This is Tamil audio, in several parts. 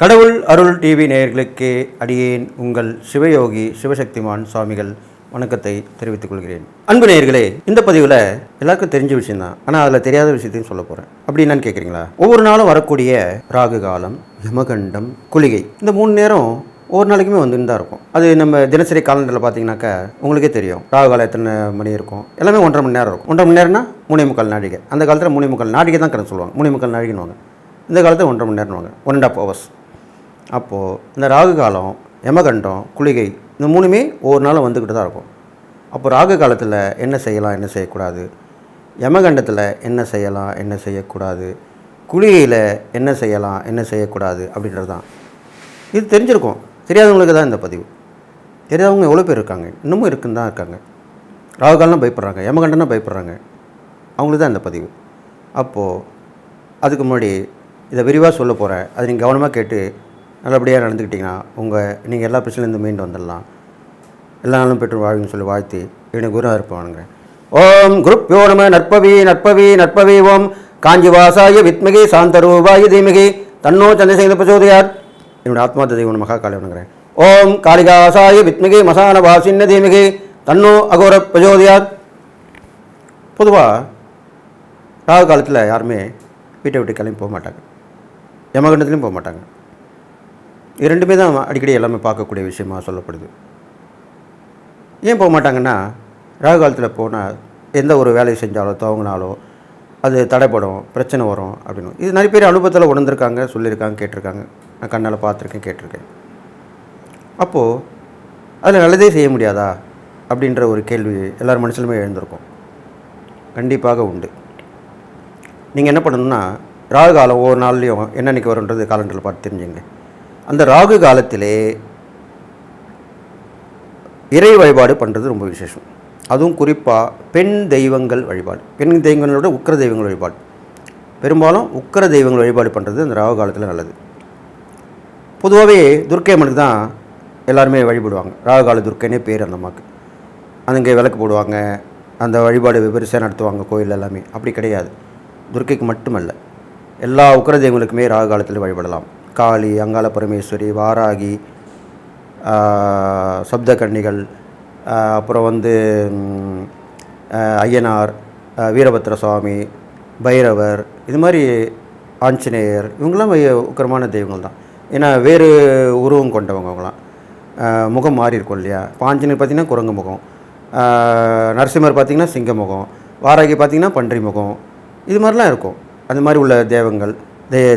கடவுள் அருள் டிவி நேயர்களுக்கு அடியேன் உங்கள் சிவயோகி சிவசக்திமான் சுவாமிகள் வணக்கத்தை தெரிவித்துக் கொள்கிறேன். அன்பு நேயர்களே இந்த பதிவில் எல்லாருக்கும் தெரிஞ்ச விஷயம் தான். ஆனால் அதில் தெரியாத விஷயத்தையும் சொல்ல போகிறேன் அப்படி என்னன்னு கேட்குறீங்களா ஒவ்வொரு நாளும் வரக்கூடிய ராகு காலம் யமகண்டம் குளிகை இந்த மூணு நேரம் ஒவ்வொரு நாளைக்குமே வந்துன்னு தான் இருக்கும். அது நம்ம தினசரி காலண்டரில் பார்த்தீங்கன்னாக்கா உங்களுக்கே தெரியும். ராகு காலம் எத்தனை மணி இருக்கும்? எல்லாமே ஒன்றரை மணி நேரம் இருக்கும். ஒன்றரை மணி நேரம்னா மூணே முக்கால் நாடிகை அந்த காலத்தில் மூணே முக்கால் நாடிகை தான் கணக்கு சொல்லுவாங்க. மூணே முக்கால் வாங்க இந்த காலத்தில் ஒன்றரை மணி நேரம்னுவாங்க. ஒன் அண்ட் ஆஃப் ஹவர்ஸ் அப்போது இந்த ராகு காலம் யமகண்டம் குளிகை இந்த மூணுமே ஒவ்வொரு நாளும் வந்துக்கிட்டு தான் இருக்கும். அப்போ ராகு காலத்தில் என்ன செய்யலாம் என்ன செய்யக்கூடாது? யமகண்டத்தில் என்ன செய்யலாம் என்ன செய்யக்கூடாது? குளிகையில் என்ன செய்யலாம் என்ன செய்யக்கூடாது? அப்படின்றது தான். இது தெரிஞ்சிருக்கும். தெரியாதவங்களுக்கு தான் இந்த பதிவு. தெரியாதவங்க எவ்வளோ பேர் இருக்காங்க? இன்னமும் இருக்குன்னு தான் இருக்காங்க. ராகு காலம்னா பயப்படுறாங்க யமகண்டனா பயப்படுறாங்க. அவங்களுக்கு தான் இந்த பதிவு. அப்போது அதுக்கு முன்னாடி இதை விரிவாக சொல்ல போகிறேன் அதை நீங்கள் கவனமாக கேட்டு நல்லபடியாக நடந்துக்கிட்டிங்கன்னா உங்கள் நீங்கள் எல்லா பிரச்சனையிலேருந்து மீண்டு வந்துடலாம். எல்லா நாளும் பெற்று வாழ்வுன்னு சொல்லி வாழ்த்து எனக்கு குரு இருப்பானுங்க ஓம் குருப் யோனம நற்பவி நற்பவி நற்பவி ஓம். காஞ்சிவாசாய வித்மகி சாந்தரூபாய தீமகி. தன்னோ சந்திரசேகர பிரச்சோதயார். என்னோட ஆத்மார்த்த தெய்வம் மகா காளி வணங்குறேன் ஓம் காளிகாசாய வித்மகி மசான வாசின்ன தீமகி. தன்னோ அகோர பிரச்சோதயார். பொதுவாக ராகு காலத்தில் யாருமே வீட்டை விட்டு கிளம்பி போக மாட்டாங்க. யமகண்டத்துலேயும் போக மாட்டாங்க. இது ரெண்டுமே தான் அடிக்கடி எல்லாமே பார்க்கக்கூடிய விஷயமா சொல்லப்படுது. ஏன் போக மாட்டாங்கன்னா ராகு காலத்தில் போனால் எந்த ஒரு வேலையை செஞ்சாலோ துவங்கினாலோ அது தடைப்படும் பிரச்சனை வரும் அப்படின்னு. இது நிறைய பேர் அனுபவத்தில் உணர்ந்திருக்காங்க சொல்லியிருக்காங்க கேட்டிருக்காங்க. நான் கண்ணால் பார்த்துருக்கேன் கேட்டிருக்கேன். அப்போது அதில் நல்லதே செய்ய முடியாதா? அப்படின்ற ஒரு கேள்வி எல்லார் மனசுலுமே எழுந்திருக்கும். கண்டிப்பாக உண்டு. நீங்கள் என்ன பண்ணணும்னா ராகு காலம் ஒவ்வொரு நாள்லேயும் என்னன்னைக்கு வரும்ன்றது காலண்டரில் பார்த்து தெரிஞ்சுங்க. அந்த ராகு காலத்திலே இறை வழிபாடு பண்ணுறது ரொம்ப விசேஷம். அதுவும் குறிப்பாக பெண் தெய்வங்கள் வழிபாடு. பெண் தெய்வங்களோட உக்கிர தெய்வங்கள் வழிபாடு. பெரும்பாலும் உக்கர தெய்வங்கள் வழிபாடு பண்ணுறது அந்த ராகு காலத்தில் நல்லது. பொதுவாகவே துர்க்கை அம்மனுக்கு தான் எல்லாருமே வழிபடுவாங்க. ராகு கால துர்க்கைனே பேர் அந்த அம்மாவுக்கு அதுங்க விளக்கு போடுவாங்க. அந்த வழிபாடு பெருசாக நடத்துவாங்க கோயில் எல்லாமே. அப்படி கிடையாது. துர்க்கைக்கு மட்டுமல்ல. எல்லா உக்கர தெய்வங்களுக்குமே ராகு காலத்தில் வழிபடலாம். காளி அங்காள பரமேஸ்வரி வாராகி ஆஹ், சப்தகன்னிகள் அப்புறம் வந்து ஐயனார் வீரபத்ர சுவாமி பைரவர் இது மாதிரி ஆஞ்சநேயர் இவங்களாம் உக்கரமான உக்கிரமான தெய்வங்கள் தான். ஏன்னா வேறு உருவம் கொண்டவங்க அவங்களாம் முகம் மாறி இருக்கும் இல்லையா? இப்போ ஆஞ்சநேயர் பார்த்திங்கன்னா குரங்கு முகம். நரசிம்மர் பார்த்திங்கன்னா சிங்க முகம். வாராகி பார்த்திங்கன்னா பன்றி முகம். இது மாதிரிலாம் இருக்கும். அந்த மாதிரி உள்ள தெய்வங்கள்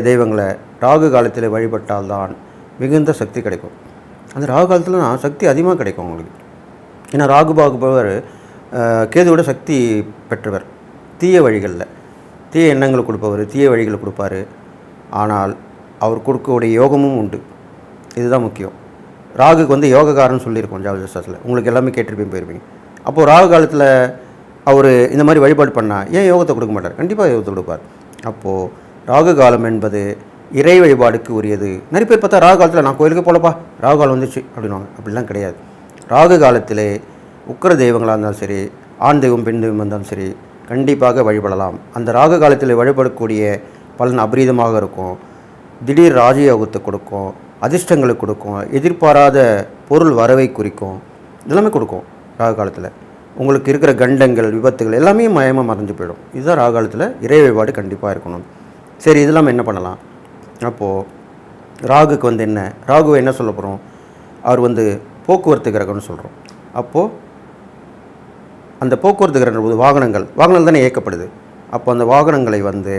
தெய்வங்களை ராகு காலத்தில் வழிபட்டால்தான் மிகுந்த சக்தி கிடைக்கும். அந்த ராகு காலத்தில் தான் சக்தி அதிகமாக கிடைக்கும் உங்களுக்கு. ஏன்னா ராகு பாகுபவர் கேதுவோட சக்தி பெற்றவர். தீய வழிகளில். தீய எண்ணங்களை கொடுப்பவர் தீய வழிகளை கொடுப்பாரு. ஆனால் அவர் கொடுக்கக்கூடிய யோகமும் உண்டு. இதுதான் முக்கியம். ராகுக்கு வந்து யோகக்காரன் சொல்லியிருக்கோம் ஜாவஜசாஸ்திரத்தில் உங்களுக்கு எல்லாமே கேட்டிருப்பீங்க போயிருப்பீங்க. அப்போது ராகு காலத்தில் அவர் இந்த மாதிரி வழிபாடு பண்ணால் ஏன் யோகத்தை கொடுக்க மாட்டார்? கண்டிப்பாக யோகத்தை கொடுப்பார். அப்போது ராகு காலம் என்பது இறை வழிபாடுக்கு உரியது. நிறைய பேர் பார்த்தா ராகு காலத்தில் நான் கோயிலுக்கு போகலப்பா ராகு காலம் வந்துச்சு அப்படின்வாங்க அப்படிலாம் கிடையாது. ராகு காலத்திலே உக்கிர தெய்வங்களாக இருந்தாலும் சரி ஆண் தெய்வம் பெண் தெய்வம் இருந்தாலும் சரி கண்டிப்பாக வழிபடலாம். அந்த ராகு காலத்தில் வழிபடக்கூடிய பலன் அபரீதமாக இருக்கும். திடீர் ராஜயோகத்தை கொடுக்கும் அதிர்ஷ்டங்களை கொடுக்கும் எதிர்பாராத பொருள் வரவை குறிக்கும் இதெல்லாமே கொடுக்கும் ராகு காலத்தில். உங்களுக்கு இருக்கிற கண்டங்கள் விபத்துகள் எல்லாமே மயமாக மறைஞ்சு போயிடும். இதுதான் ராகு காலத்தில் இறை வழிபாடு கண்டிப்பாக இருக்கணும். சரி இதெல்லாம் என்ன பண்ணலாம்? அப்போது ராகுக்கு வந்து என்ன ராகுவை என்ன சொல்ல போகிறோம் அவர் வந்து போக்குவரத்து கிரகம்னு சொல்கிறோம் அப்போது அந்த போக்குவரத்து கிரகம் போது வாகனங்கள் வாகனங்கள் தானே இயக்கப்படுது. அப்போ அந்த வாகனங்களை வந்து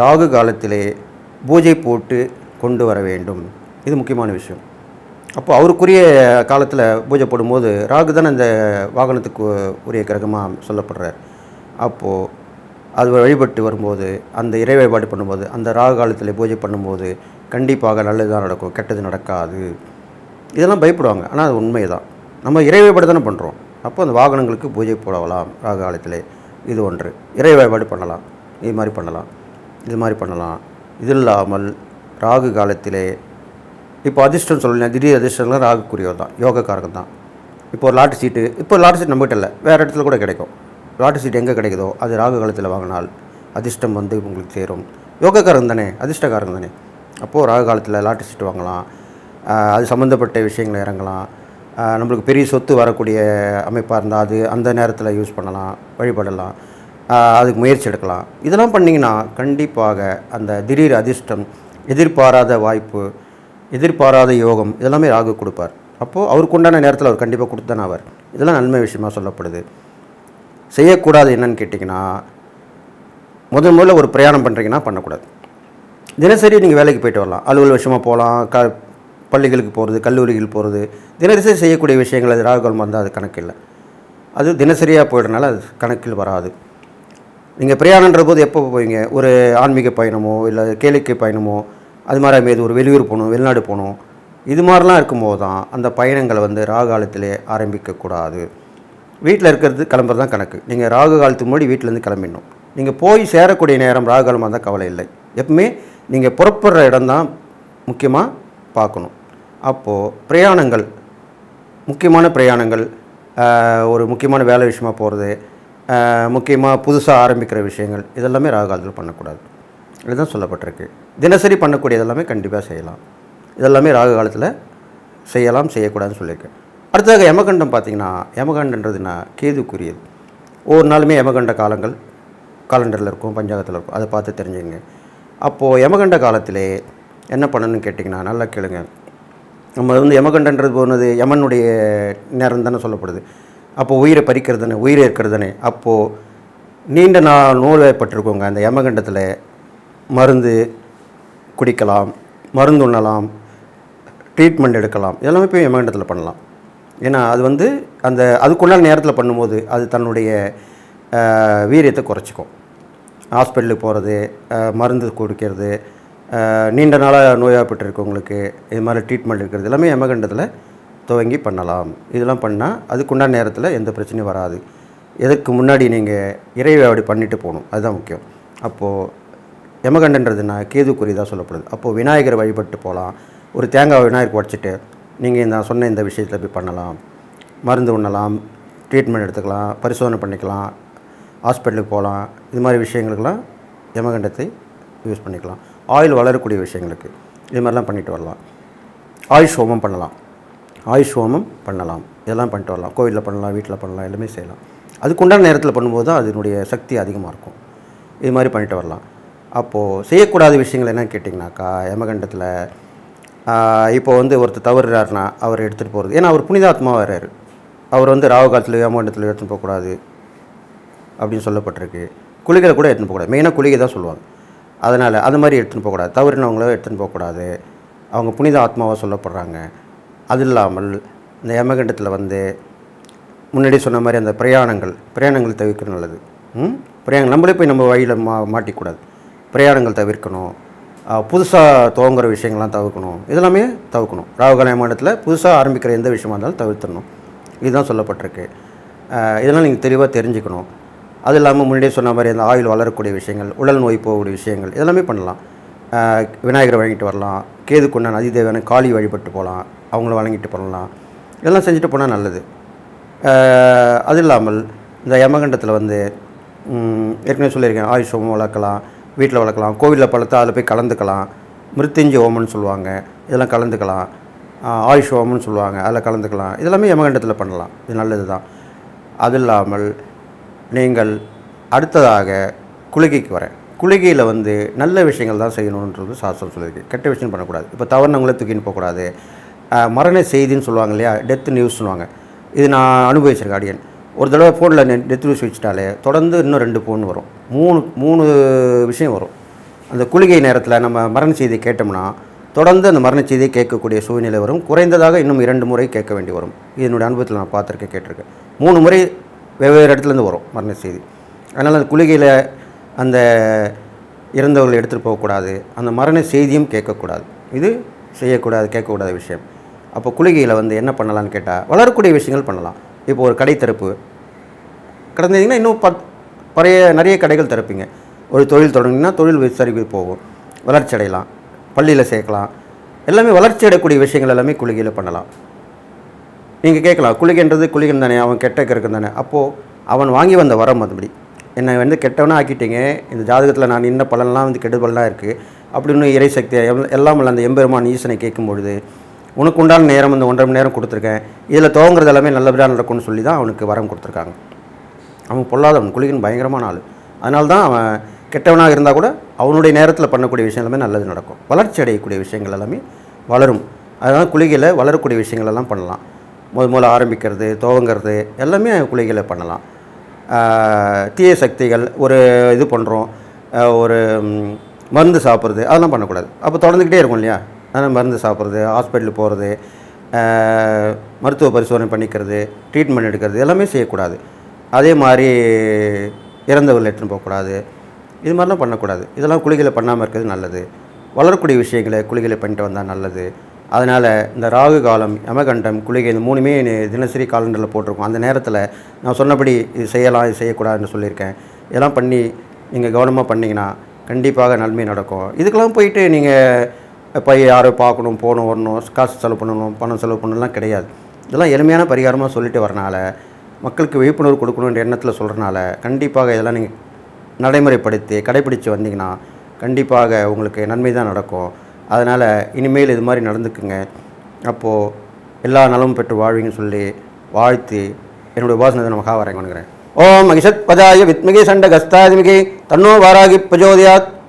ராகு காலத்திலே பூஜை போட்டு கொண்டு வர வேண்டும். இது முக்கியமான விஷயம். அப்போ அவருக்குரிய காலத்தில் பூஜை போடும்போது ராகு தானே அந்த வாகனத்துக்கு உரிய கிரகமாக சொல்லப்படுறார். அப்போது அது வழிபட்டு வரும்போது அந்த இறை வழிபாடு பண்ணும்போது அந்த ராகு காலத்தில் பூஜை பண்ணும்போது கண்டிப்பாக நல்லது தான் நடக்கும் கெட்டது நடக்காது. இதெல்லாம் பயப்படுவாங்க. ஆனால் அது உண்மை தான் நம்ம இறை வழிபாடு தானே பண்ணுறோம் அப்போ அந்த வாகனங்களுக்கு பூஜை போடலாம் ராகு காலத்தில். இது ஒன்று. இறை வழிபாடு பண்ணலாம். இது மாதிரி பண்ணலாம். இது மாதிரி பண்ணலாம். இது இல்லாமல் ராகு காலத்திலே இப்போ அதிர்ஷ்டம் சொல்லலாம் திடீர் அதிர்ஷ்டம்லாம் ராகுக்குரியவர் தான் யோகக்காரகம் தான் இப்போ ஒரு லாட்டு சீட்டு இப்போ லாட்டு சீட் நம்மகிட்ட இல்லை. வேறு இடத்துல கூட கிடைக்கும். லாட்டு சீட் எங்கே கிடைக்குதோ அது ராகு காலத்தில் வாங்கினால் அதிர்ஷ்டம் வந்து உங்களுக்கு சேரும். யோகக்காரங்க தானே அதிர்ஷ்டக்காரங்க தானே. அப்போது ராகு காலத்தில் லாட்டரி சீட் வாங்கலாம். அது சம்மந்தப்பட்ட விஷயங்களை இறங்கலாம். நம்மளுக்கு பெரிய சொத்து வரக்கூடிய அமைப்பாக இருந்தால் அது அந்த நேரத்தில் யூஸ் பண்ணலாம் வழிபடலாம். அதுக்கு முயற்சி எடுக்கலாம். இதெல்லாம் பண்ணிங்கன்னா கண்டிப்பாக அந்த திடீர் அதிர்ஷ்டம் எதிர்பாராத வாய்ப்பு எதிர்பாராத யோகம் இதெல்லாமே ராகு கொடுப்பார். அப்போது அவருக்கு உண்டான நேரத்தில் அவர் கண்டிப்பாக கொடுத்தானே அவர் இதெல்லாம் நன்மை விஷயமா சொல்லப்படுது. செய்யக்கூடாது என்னன்னு கேட்டிங்கன்னா முதல் முதல்ல ஒரு பிரயாணம் பண்ணுறீங்கன்னா பண்ணக்கூடாது. தினசரி நீங்கள் வேலைக்கு போயிட்டு வரலாம். அலுவல் விஷயமா போகலாம் க பள்ளிகளுக்கு போகிறது கல்லூரிகள் போகிறது தினசரி செய்யக்கூடிய விஷயங்கள் அது ராகுகாலம் வந்தால் அது கணக்கு இல்லை. அது தினசரியாக போயிடுறனால அது கணக்கில் வராது. நீங்கள் பிரயாணன்ற போது எப்போ போவீங்க? ஒரு ஆன்மீக பயணமோ இல்லை கேளிக்கை பயணமோ அது மாதிரி மீது ஒரு வெளியூர் போகணும் வெளிநாடு போகணும் இது மாதிரிலாம் இருக்கும்போது தான் அந்த பயணங்களை வந்து ராகாலத்திலே ஆரம்பிக்கக்கூடாது. வீட்டில் இருக்கிறது கிளம்புறது தான் கணக்கு. நீங்கள் ராகு காலத்துக்கு முன்னாடி வீட்டிலேருந்து கிளம்பிடணும். நீங்கள் போய் சேரக்கூடிய நேரம் ராகு காலமாக இருந்தால் கவலை இல்லை. எப்பவுமே நீங்கள் புறப்படுற இடம் தான் முக்கியமாக பார்க்கணும். அப்போது பிரயாணங்கள் முக்கியமான பிரயாணங்கள் ஒரு முக்கியமான வேலை விஷயமா போகிறது முக்கியமாக புதுசாக ஆரம்பிக்கிற விஷயங்கள் இதெல்லாமே ராகு காலத்தில் பண்ணக்கூடாது. இதுதான் சொல்லப்பட்டிருக்கு. தினசரி பண்ணக்கூடியதெல்லாமே கண்டிப்பாக செய்யலாம். இதெல்லாமே ராகு காலத்தில் செய்யலாம் செய்யக்கூடாதுன்னு சொல்லியிருக்கேன். அடுத்ததாக யமகண்டம் பார்த்தீங்கன்னா யமகண்டன்றதுன்னா கேதுக்குரியது. ஒவ்வொரு நாளுமே யமகண்ட காலங்கள் காலண்டரில் இருக்கும் பஞ்சாங்கத்தில் இருக்கும். அதை பார்த்து தெரிஞ்சுங்க அப்போது யமகண்ட காலத்திலே என்ன பண்ணணும்னு கேட்டிங்கன்னா நல்லா கேளுங்க. நம்ம வந்து யமகண்டன்றது போனது யமனுடைய நேரம் தானே சொல்லப்படுது. அப்போது உயிரை பறிக்கிறது தானே உயிரை இருக்கிறது தானே. அப்போது நீண்ட நாள் நோய்வாய்ப்பட்டிருக்கவங்க அந்த யமகண்டத்தில் மருந்து குடிக்கலாம் மருந்து உண்ணலாம் ட்ரீட்மெண்ட் எடுக்கலாம். எல்லாமே போய் யமகண்டத்தில் பண்ணலாம். ஏன்னா அது வந்து அந்த அதுக்குள்ளான நேரத்தில் பண்ணும்போது அது தன்னுடைய வீரியத்தை குறைச்சிக்கும். ஹாஸ்பிட்டலுக்கு போகிறது மருந்து குடிக்கிறது நீண்ட நாளாக நோயாகப்பட்டிருக்கவங்களுக்கு இது மாதிரி ட்ரீட்மெண்ட் இருக்கிறது எல்லாமே யமகண்டத்தில் துவங்கி பண்ணலாம். இதெல்லாம் பண்ணால் அதுக்குண்டான நேரத்தில் எந்த பிரச்சனையும் வராது. எதுக்கு முன்னாடி நீங்கள் இறைவடி பண்ணிட்டு போகணும். அதுதான் முக்கியம். அப்போது எமகண்டன்றதுனா கேதுக்குறி தான் சொல்லப்படுது. அப்போது விநாயகரை வழிபட்டு போகலாம். ஒரு தேங்காய் விநாயகர் உடச்சிட்டு நீங்கள் நான் சொன்ன இந்த விஷயத்தில் போய் பண்ணலாம் மருந்து உண்ணலாம் ட்ரீட்மெண்ட் எடுத்துக்கலாம் பரிசோதனை பண்ணிக்கலாம் ஹாஸ்பிட்டலுக்கு போகலாம் இது மாதிரி விஷயங்களுக்கெல்லாம் யமகண்டத்தை யூஸ் பண்ணிக்கலாம். ஆயில் வளரக்கூடிய விஷயங்களுக்கு இது மாதிரிலாம் பண்ணிட்டு வரலாம். ஆயுஷ் ஹோமம் பண்ணலாம். ஆயுஷ் ஹோமம் பண்ணலாம். இதெல்லாம் பண்ணிட்டு வரலாம். கோவிலில் பண்ணலாம் வீட்டில் பண்ணலாம் எல்லாமே செய்யலாம். அதுக்குண்டான நேரத்தில் பண்ணும்போது தான் அதனுடைய சக்தி அதிகமாக இருக்கும். இது மாதிரி பண்ணிட்டு வரலாம். அப்போது செய்யக்கூடாத விஷயங்கள் என்ன கேட்டிங்கனாக்கா யமகண்டத்தில் இப்போ வந்து ஒருத்தர் தவறுறாருனா அவர் எடுத்துகிட்டு போகிறது ஏன்னா அவர் புனிதாத்மாவாக வர்றாரு. அவர் வந்து ராவு காலத்தில் யமகண்டத்தில் எடுத்துகிட்டு போகக்கூடாது அப்படின்னு சொல்லப்பட்டிருக்கு. குளிகளை கூட எடுத்துன்னு போகக்கூடாது மெயினாக குளிகை தான் சொல்லுவாங்க. அதனால் அது மாதிரி எடுத்துன்னு போகக்கூடாது தவறினவங்களோ எடுத்துன்னு போகக்கூடாது அவங்க புனித ஆத்மாவாக சொல்லப்படுறாங்க. அது இல்லாமல் இந்த யமகண்டத்தில் வந்து முன்னாடி சொன்ன மாதிரி அந்த பிரயாணங்கள் பிரயாணங்கள் தவிர்க்கிறது நல்லது. ம்? பிரயாணம் நம்மளே போய் நம்ம வழியில் மா மாட்டிக்கூடாது. பிரயாணங்கள் தவிர்க்கணும். புதுசாக துவங்குற விஷயங்கள்லாம் தவிர்க்கணும். இதெல்லாமே தவிர்க்கணும். ராகுகால மாநிலத்தில் புதுசாக ஆரம்பிக்கிற எந்த விஷயமா இருந்தாலும் தவிர்த்துடணும். இதுதான் சொல்லப்பட்டிருக்கு. இதெல்லாம் நீங்கள் தெளிவாக தெரிஞ்சுக்கணும். அது இல்லாமல் முன்னாடியே சொன்ன மாதிரி அந்த ஆயில் வளரக்கூடிய விஷயங்கள் உடல் நோய் போகக்கூடிய விஷயங்கள் இதெல்லாமே பண்ணலாம். விநாயகரை வழங்கிட்டு வரலாம். கேதுக்குண்டான தேவையான காளி வழிபட்டு போகலாம். அவங்கள வழங்கிட்டு பண்ணலாம் இதெல்லாம் செஞ்சுட்டு போனால் நல்லது. அது இல்லாமல் இந்த யமகண்டத்தில் வந்து ஏற்கனவே சொல்லியிருக்கேன் ஆயுஷ் வளர்க்கலாம். வீட்டில் வளர்க்கலாம் கோவிலில் பழுத்தா அதில் போய் கலந்துக்கலாம். மிருத்யுஞ்சய ஹோமம்னு சொல்லுவாங்க. இதெல்லாம் கலந்துக்கலாம். ஆயுஷ் ஹோமம்னு சொல்லுவாங்க. அதில் கலந்துக்கலாம். இதெல்லாமே யமகண்டத்தில் பண்ணலாம். இது நல்லது தான் அது இல்லாமல் நீங்கள் அடுத்ததாக குளிகைக்கு வரேன். குளிகையில் வந்து நல்ல விஷயங்கள் தான் செய்யணுன்றது சாஸ்திரம் சொல்லியிருக்கு. கெட்ட விஷயம் பண்ணக்கூடாது. இப்போ தவறுனவங்களே தூக்கின்னு போகக்கூடாது. மரண செய்தின்னு சொல்லுவாங்க இல்லையா? டெத் நியூஸ் சொல்லுவாங்க. இது நான் அனுபவிச்சிருக்கேன் அடியன் ஒரு தடவை ஃபோனில் டெத் யூஸ் வச்சுட்டாலே தொடர்ந்து இன்னும் ரெண்டு ஃபோன் வரும். மூணு மூணு விஷயம் வரும். அந்த குளிகை நேரத்தில் நம்ம மரண செய்தி கேட்டோம்னா தொடர்ந்து அந்த மரண செய்தியை கேட்கக்கூடிய சூழ்நிலை வரும். குறைந்ததாக இன்னும் இரண்டு முறை கேட்க வேண்டி வரும். இது என்னுடைய அனுபவத்தில் நான் பார்த்துருக்கேன் கேட்டிருக்கேன். மூணு முறை வெவ்வேறு இடத்துலேருந்து வரும் மரண செய்தி. அதனால் அந்த குளிகையில் அந்த இறந்தவர்களை எடுத்துகிட்டு போகக்கூடாது அந்த மரண செய்தியும் கேட்கக்கூடாது. இது செய்யக்கூடாது கேட்கக்கூடாத விஷயம். அப்போ குளிகையில் வந்து என்ன பண்ணலான்னு கேட்டால் வளரக்கூடிய விஷயங்கள் பண்ணலாம். இப்போ ஒரு கடை திறப்பு. கடந்தீங்கன்னா இன்னும் பத் பழைய நிறைய கடைகள் திறப்பீங்க. ஒரு தொழில் தொடங்கினா தொழில் விசாரிப்பு போகும். வளர்ச்சி அடையலாம். பள்ளியில் சேர்க்கலாம். எல்லாமே வளர்ச்சி அடையக்கூடிய விஷயங்கள் எல்லாமே குளிகையில் பண்ணலாம். நீங்கள் கேட்கலாம் குளிகைன்றது குளிகன் தானே அவன் கெட்ட கருக்கன் தானே. அப்போது அவன் வாங்கி வந்த வரம் அதுபடி என்னை வந்து கெட்டவனாக ஆக்கிட்டீங்க இந்த ஜாதகத்தில் நான் இன்ன பலன்லாம் வந்து கெடு இருக்குது அப்படின்னு இறை சக்தி எல்லாம் அந்த எம்பெருமான் ஈசனை கேட்கும் பொழுது உனக்கு உண்டான நேரம் இந்த ஒன்றரை மணி நேரம் கொடுத்துருக்கேன். இதில் துவங்குறது எல்லாமே நல்லபடியாக நடக்கும்னு சொல்லி தான் அவனுக்கு வரம் கொடுத்துருக்காங்க. அவன் பொல்லாதவன் குளிகன் பயங்கரமான ஆள். அதனால தான் அவன் கெட்டவனாக இருந்தால் கூட அவனுடைய நேரத்தில் பண்ணக்கூடிய விஷயம் எல்லாமே நல்லது நடக்கும். வளர்ச்சி அடையக்கூடிய விஷயங்கள் எல்லாமே வளரும். அதனால் குளிகையில் வளரக்கூடிய விஷயங்கள் எல்லாம் பண்ணலாம். முத முதல்ல ஆரம்பிக்கிறது துவங்கிறது எல்லாமே குளிகையில் பண்ணலாம். தீய சக்திகள் ஒரு இது பண்ணுறோம் ஒரு மருந்து சாப்பிட்றது அதெல்லாம் பண்ணக்கூடாது. அப்போ தொடர்ந்துக்கிட்டே இருக்கும் இல்லையா? அதனால் மருந்து சாப்பிட்றது ஹாஸ்பிட்டல் போகிறது மருத்துவ பரிசோதனை பண்ணிக்கிறது ட்ரீட்மெண்ட் எடுக்கிறது எல்லாமே செய்யக்கூடாது. அதே மாதிரி இறந்தவர்கள் எடுத்துன்னு போகக்கூடாது. இது மாதிரிலாம் பண்ணக்கூடாது. இதெல்லாம் குளிகளை பண்ணாமல் இருக்கிறது நல்லது. வளரக்கூடிய விஷயங்களை குளிகளை பண்ணிட்டு வந்தால் நல்லது. அதனால் இந்த ராகு காலம் யமகண்டம் குளிகை இந்த மூணுமே தினசரி காலண்டரில் போட்டிருக்கோம். அந்த நேரத்தில் நான் சொன்னபடி இது செய்யலாம் இது செய்யக்கூடாதுன்னு சொல்லியிருக்கேன். இதெல்லாம் பண்ணி நீங்கள் கவனமாக பண்ணிங்கன்னா கண்டிப்பாக நன்மை நடக்கும். இதுக்கெல்லாம் போயிட்டு நீங்கள் போய் யாரை பார்க்கணும் போகணும் வரணும் காசு செலவு பண்ணணும் பணம் செலவு பண்ணணும்லாம் கிடையாது. இதெல்லாம் எளிமையான பரிகாரமாக சொல்லிட்டு வரனால மக்களுக்கு விழிப்புணர்வு கொடுக்கணுன்ற எண்ணத்தில் சொல்கிறனால கண்டிப்பாக இதெல்லாம் நீங்கள் நடைமுறைப்படுத்தி கடைப்பிடிச்சு வந்தீங்கன்னா கண்டிப்பாக உங்களுக்கு நன்மை தான் நடக்கும். அதனால் இனிமேல் இது மாதிரி நடந்துக்குங்க. அப்போது எல்லா நலமும் பெற்று வாழ்வீங்கன்னு சொல்லி வாழ்த்தி என்னுடைய உபாசனத்தை நான் மகா வணங்குறேன் ஓம் மகிஷத் பதாய வித்மிகை சண்ட கஸ்தாதிமிகை தன்னோ வாராகி பிரஜோதியாத்.